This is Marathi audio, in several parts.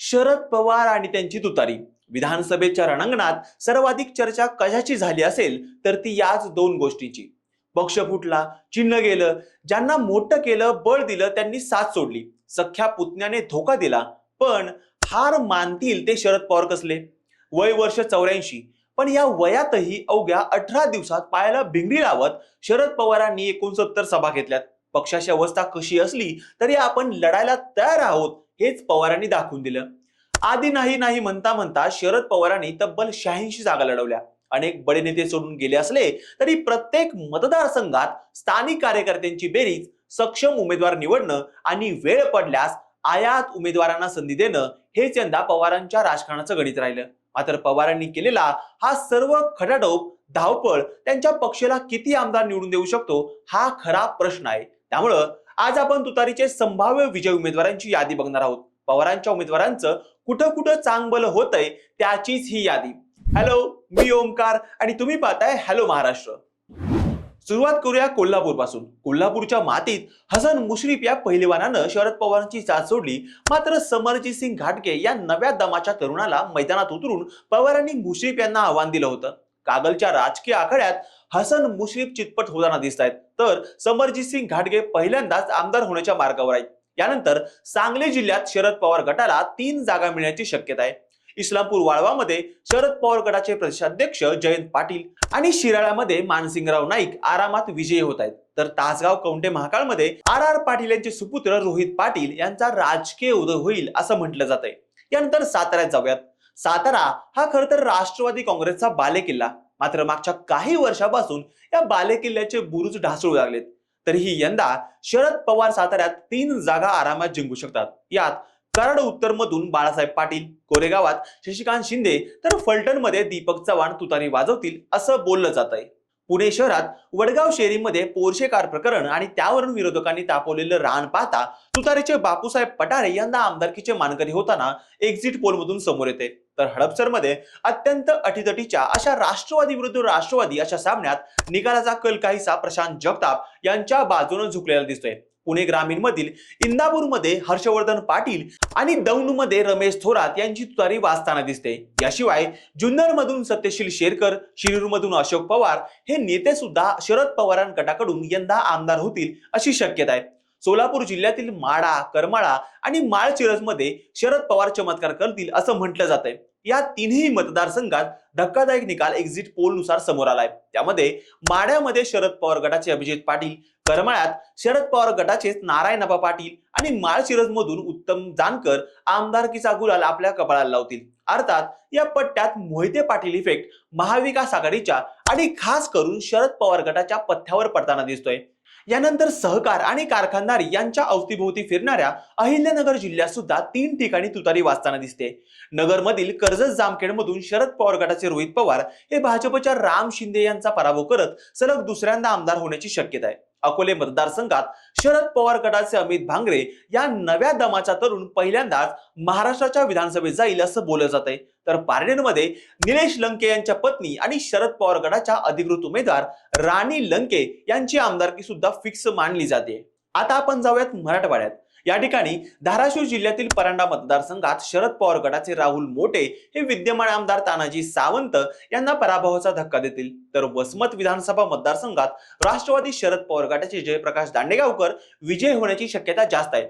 शरद पवार आणि त्यांची तुतारी. विधानसभेच्या रणांगणात सर्वाधिक चर्चा कशाची झाली असेल तर ती याच दोन गोष्टींची. पक्ष फुटला चिन्ह गेलं ज्यांना मोठं केलं बळ दिलं त्यांनी साथ सोडली. सख्या पुतण्याने धोका दिला पण हार मानतील ते शरद पवार कसले? वय वर्ष चौऱ्याऐंशी पण या वयातही अवघ्या अठरा दिवसात पायाला भिंगरी लावत शरद पवारांनी एकोणसत्तर सभा घेतल्यात. पक्षाची अवस्था कशी असली तरी आपण लढायला तयार आहोत हेच पवारांनी दाखवून दिलं. आधी नाही नाही म्हणता म्हणता शरद पवारांनी तब्बल शहाऐंशी जागा लढवल्या. अनेक बडे नेते सोडून गेले असले तरी प्रत्येक मतदारसंघात स्थानिक कार्यकर्त्यांची बेरीज सक्षम उमेदवार निवडणं आणि वेळ पडल्यास आयात उमेदवारांना संधी देणं हेच यंदा पवारांच्या राजकारणाचं गणित राहिलं. मात्र पवारांनी केलेला हा सर्व खटाटोप धावपळ त्यांच्या पक्षाला किती आमदार निवडून देऊ शकतो हा खरा प्रश्न आहे. त्यामुळं आज आपण तुतारीचे संभाव्य विजय उमेदवारांची यादी बघणार आहोत. पवारांच्या उमेदवारांचं कुठं कुठं चांगलं होतंय त्याचीच ही यादी. हॅलो मी ओमकार आणि तुम्ही पाहताय हॅलो महाराष्ट्र. सुरुवात करूया कोल्हापूरपासून कोल्हापूरच्या मातीत हसन मुश्रीफ या पहिलवानानं शरद पवारांची साथ सोडली. मात्र समरजित सिंग घाटगे या नव्या दमाच्या तरुणाला मैदानात उतरून पवारांनी मुश्रीफ यांना आव्हान दिलं होतं. कागलच्या राजकीय आखाड्यात हसन मुश्रीफ चितपट होताना दिसत आहेत तर समरजित सिंग घाटगे पहिल्यांदाच आमदार होण्याच्या मार्गावर आहेत. यानंतर सांगली जिल्ह्यात शरद पवार गटाला तीन जागा मिळण्याची शक्यता आहे. इस्लामपूर वाळवामध्ये शरद पवार गटाचे प्रदेशाध्यक्ष जयंत पाटील आणि शिराळ्यामध्ये मानसिंगराव नाईक आरामात विजयी होत आहेत. तर तासगाव कवंटे महाकाळमध्ये आर आर पाटील यांचे सुपुत्र रोहित पाटील यांचा राजकीय उदय होईल असं म्हटलं जात आहे यानंतर साताऱ्यात जाऊयात. सातारा हा खर तर राष्ट्रवादी काँग्रेसचा बालेकिल्ला. मात्र मागच्या काही वर्षापासून या बालेकिल्ल्याचे बुरुज ढासळू लागलेत. तरीही यंदा शरद पवार साताऱ्यात तीन जागा आरामात जिंकू शकतात. यात कराड उत्तर मधून बाळासाहेब पाटील कोरेगावात शशिकांत शिंदे तर फलटणमध्ये दीपक चव्हाण तुतारी वाजवतील असं बोललं जात आहे पुणे शहरात वडगाव शेरीमध्ये पोरशे कार प्रकरण आणि त्यावरून विरोधकांनी तापवलेलं रान पाहता तुतारीचे बापूसाहेब पठारे यांना आमदारकीचे मानकरी होताना एक्झिट पोलमधून समोर येते. तर हडपसरमध्ये अत्यंत अटीतटीच्या अशा राष्ट्रवादी विरुद्ध राष्ट्रवादी अशा सामन्यात निकालाचा कल काहीसा प्रशांत जगताप यांच्या बाजूने झुकलेला दिसतोय. पुणे ग्रामीण मधील इंदापूरमध्ये हर्षवर्धन पाटील आणि दौंडमध्ये रमेश थोरात यांची तुतारी वाचताना दिसते. याशिवाय जुन्नरमधून सत्यशील शेरकर शिरूरमधून अशोक पवार हे नेते सुद्धा शरद पवारां गटाकडून यंदा आमदार होतील अशी शक्यता आहे. सोलापूर जिल्ह्यातील माडा करमाळा आणि माळचिरजमध्ये शरद पवार चमत्कार करतील असं म्हटलं जात आहे या तिन्ही मतदारसंघात धक्कादायक निकाल एक्झिट पोलनुसार समोर आलाय. त्यामध्ये माड्यामध्ये शरद पवार गटाचे अभिजित पाटील करमाळ्यात शरद पवार गटाचेच नारायणबा पाटील आणि माळशिरज मधून उत्तम जानकर आमदारकीचा गुलाल आपल्या कपाळाला लावतील. अर्थात या पट्ट्यात मोहिते पाटील इफेक्ट महाविकास आघाडीच्या आणि खास करून शरद पवार गटाच्या पथ्यावर पडताना दिसतोय. यानंतर सहकार आणि कारखानदार यांच्या अवतीभोवती फिरणाऱ्या अहिल्यानगर जिल्ह्यात सुद्धा तीन ठिकाणी तुतारी वाचताना दिसते. नगरमधील कर्जत जामखेडमधून शरद पवार गटाचे रोहित पवार हे भाजपच्या राम शिंदे यांचा पराभव करत सलग दुसऱ्यांदा आमदार होण्याची शक्यता आहे. अकोले मतदारसंघात शरद पवार गटाचे अमित भांगरे या नव्या दमाचा तरुण पहिल्यांदाच महाराष्ट्राच्या विधानसभेत जाईल असं बोललं जात आहे तर पारनेरमध्ये निलेश लंके यांच्या पत्नी आणि शरद पवार गटाच्या अधिकृत उमेदवार राणी लंके यांची आमदारकी सुद्धा फिक्स मानली जाते. आता आपण जाऊयात मराठवाड्यात. या ठिकाणी धाराशिव जिल्ह्यातील परांडा मतदारसंघात शरद पवार गटाचे राहुल मोठे हे विद्यमान आमदार तानाजी सावंत यांना पराभवाचा धक्का देतील. तर वसमत विधानसभा मतदारसंघात राष्ट्रवादी शरद पवार गटाचे जयप्रकाश दांडेगावकर विजय होण्याची शक्यता जास्त आहे.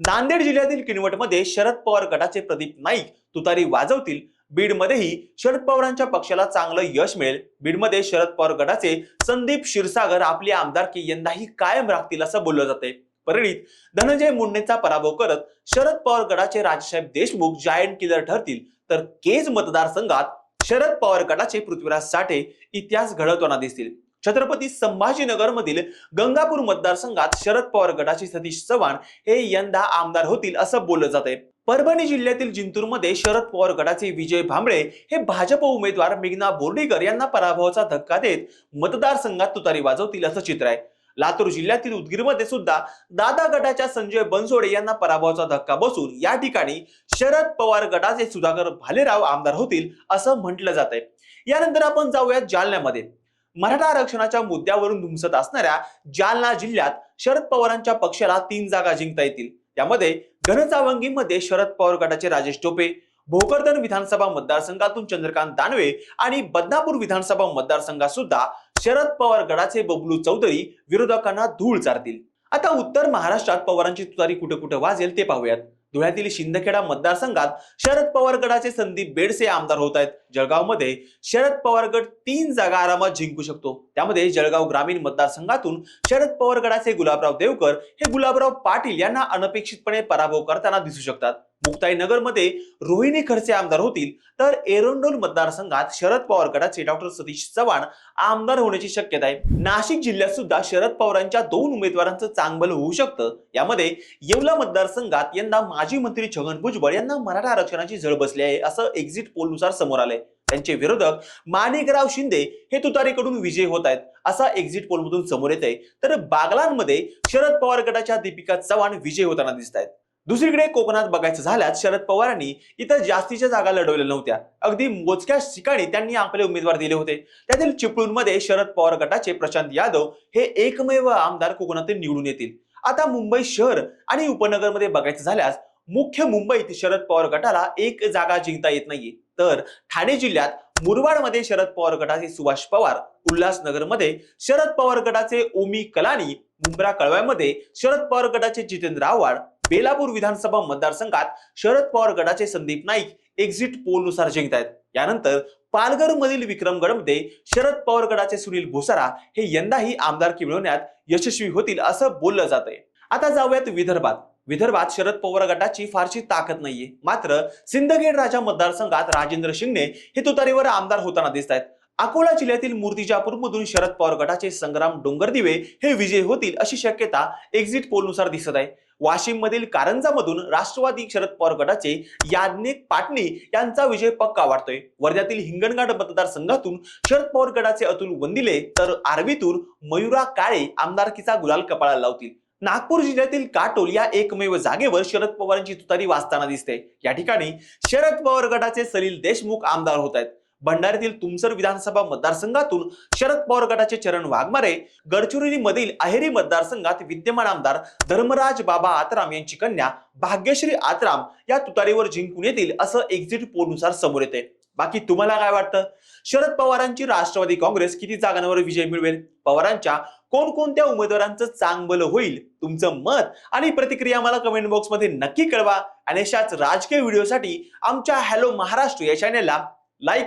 नांदेड जिल्ह्यातील किनवटमध्ये शरद पवार गटाचे प्रदीप नाईक तुतारी वाजवतील. बीडमध्येही शरद पवारांच्या पक्षाला चांगलं यश मिळेल. बीडमध्ये शरद पवार गटाचे संदीप क्षीरसागर आपली आमदारकी यंदाही कायम राखतील असं बोललं जाते परिणित धनंजय मुंडेचा पराभव करत शरद पवार गटाचे राजसाहेब देशमुख जायंट किलर ठरतील. तर केज मतदारसंघात शरद पवार गटाचे पृथ्वीराज साठे इतिहास घडवताना दिसतील. छत्रपती संभाजीनगर मधील गंगापूर मतदारसंघात शरद पवार गटाचे सतीश चव्हाण हे यंदा आमदार होतील असं बोललं जात आहे परभणी जिल्ह्यातील जिंतूरमध्ये शरद पवार गटाचे विजय भांबळे हे भाजप उमेदवार मेघना बोर्डीकर यांना पराभवाचा धक्का देत मतदारसंघात तुतारी वाजवतील असं चित्र आहे. लातूर जिल्ह्यातील उदगीरमध्ये सुद्धा दादा गटाच्या संजय बनसोडे यांना पराभवाचा धक्का बसून या ठिकाणी शरद पवार गटाचे सुधाकर भालेराव आमदार होतील असं म्हटलं जात आहे. यानंतर आपण जाऊयात जालन्यामध्ये. मराठा आरक्षणाच्या मुद्द्यावरून धुमसत असणाऱ्या जालना जिल्ह्यात शरद पवारांच्या पक्षाला तीन जागा जिंकता येतील. त्यामध्ये घनचावंगीमध्ये शरद पवार गटाचे राजेश टोपे भोकरदन विधानसभा मतदारसंघातून चंद्रकांत दानवे आणि बदनापूर विधानसभा मतदारसंघात सुद्धा शरद पवार गडाचे बबलू चौधरी विरोधकांना धूळ चारतील. आता उत्तर महाराष्ट्रात पवारांची तुतारी कुठे कुठे वाजेल ते पाहूयात. धुळ्यातील शिंदखेडा मतदारसंघात शरद पवार गटाचे संदीप बेडसे आमदार होत आहेत. जळगावमध्ये शरद पवार गट तीन जागा आरामात जिंकू शकतो. त्यामध्ये जळगाव ग्रामीण मतदारसंघातून शरद पवार गटाचे गुलाबराव देवकर हे गुलाबराव पाटील यांना अनपेक्षितपणे पराभव करताना दिसू शकतात. मुक्ताईनगरमध्ये रोहिणी खडसे आमदार होतील तर एरंडोल मतदारसंघात शरद पवार गटाचे डॉक्टर सतीश चव्हाण आमदार होण्याची शक्यता आहे. नाशिक जिल्ह्यात सुद्धा शरद पवारांच्या दोन उमेदवारांचं चांगलं होऊ शकतं. यामध्ये येवला मतदारसंघात यंदा माजी मंत्री छगन भुजबळ यांना मराठा आरक्षणाची झळ बसली आहे असं एक्झिट पोलनुसार समोर आलंय. त्यांचे विरोधक माणिकराव शिंदे हे तुतारीकडून विजय होत आहेत असा एक्झिट पोलमधून समोर येत आहे तर बागलांमध्ये शरद पवार गटाच्या दीपिका चव्हाण विजय होताना दिसत आहेत दुसरीकडे कोकणात बघायचं झाल्यास शरद पवारांनी इथं जास्तीच्या जागा लढवल्या नव्हत्या. अगदी मोजक्या ठिकाणी त्यांनी आपले उमेदवार दिले होते. त्यातील चिपळूणमध्ये शरद पवार गटाचे प्रशांत यादव हे एकमेव आमदार कोकणातून निवडून येतील. आता मुंबई शहर आणि उपनगरमध्ये बघायचं झाल्यास मुख्य मुंबईत शरद पवार गटाला एक जागा जिंकता येत नाहीये. तर ठाणे जिल्ह्यात मुरबाडमध्ये शरद पवार गटाचे सुभाष पवार उल्हासनगरमध्ये शरद पवार गटाचे ओमी कलानी मुंब्रा कळव्यामध्ये शरद पवार गटाचे जितेंद्र आव्हाड बेलापूर विधानसभा मतदारसंघात शरद पवार गटाचे संदीप नाईक एक्झिट पोलनुसार जिंकतायत. यानंतर पालघर मधील विक्रमगडमध्ये शरद पवार गटाचे सुनील भोसरा हे यंदाही आमदारकी मिळवण्यात यशस्वी होतील असं बोललं जात आहे आता जाऊयात विदर्भात. विदर्भात शरद पवार गटाची फारशी ताकद नाहीये. मात्र सिंदखेड राजा मतदारसंघात राजेंद्र शिंगणे हे तुतारीवर आमदार होताना दिसत आहेत अकोला जिल्ह्यातील मूर्तिजापूर मधून शरद पवार गटाचे संग्राम डोंगरदिवे हे विजय होतील अशी शक्यता एक्झिट पोलनुसार दिसत आहे. वाशिम मधील कारंजामधून राष्ट्रवादी शरद पवार गटाचे याज्ञिक पाटणी यांचा विजय पक्का वाटतोय वर्ध्यातील हिंगणघाट मतदारसंघातून शरद पवार गटाचे अतुल वंदिले तर आर्वीतून मयुरा काळे आमदारकीचा गुलाल कपाळाला लावतील. नागपूर जिल्ह्यातील काटोल या एकमेव जागेवर शरद पवारांची तुतारी वाचताना दिसते. या ठिकाणी शरद पवार गटाचे सलील देशमुख आमदार होत आहेत. भंडाऱ्यातील तुमसर विधानसभा मतदारसंघातून शरद पवार गटाचे चरण वाघमारे गडचिरोली मधील अहेरी मतदारसंघात विद्यमान आमदार धर्मराज बाबा आत्राम यांची कन्या भाग्यश्री आत्राम या तुतारीवर जिंकून येतील असं एक्झिट पोलनुसार समोर येते बाकी तुम्हाला काय वाटतं? शरद पवारांची राष्ट्रवादी काँग्रेस किती जागांवर विजय मिळवेल? पवारांच्या कोणकोणत्या उमेदवारांचं चांगलं होईल? तुमचं मत आणि प्रतिक्रिया मला कमेंट बॉक्समध्ये नक्की कळवा. आणि अशाच राजकीय व्हिडिओसाठी आमच्या हॅलो महाराष्ट्र या चॅनेलला लाईक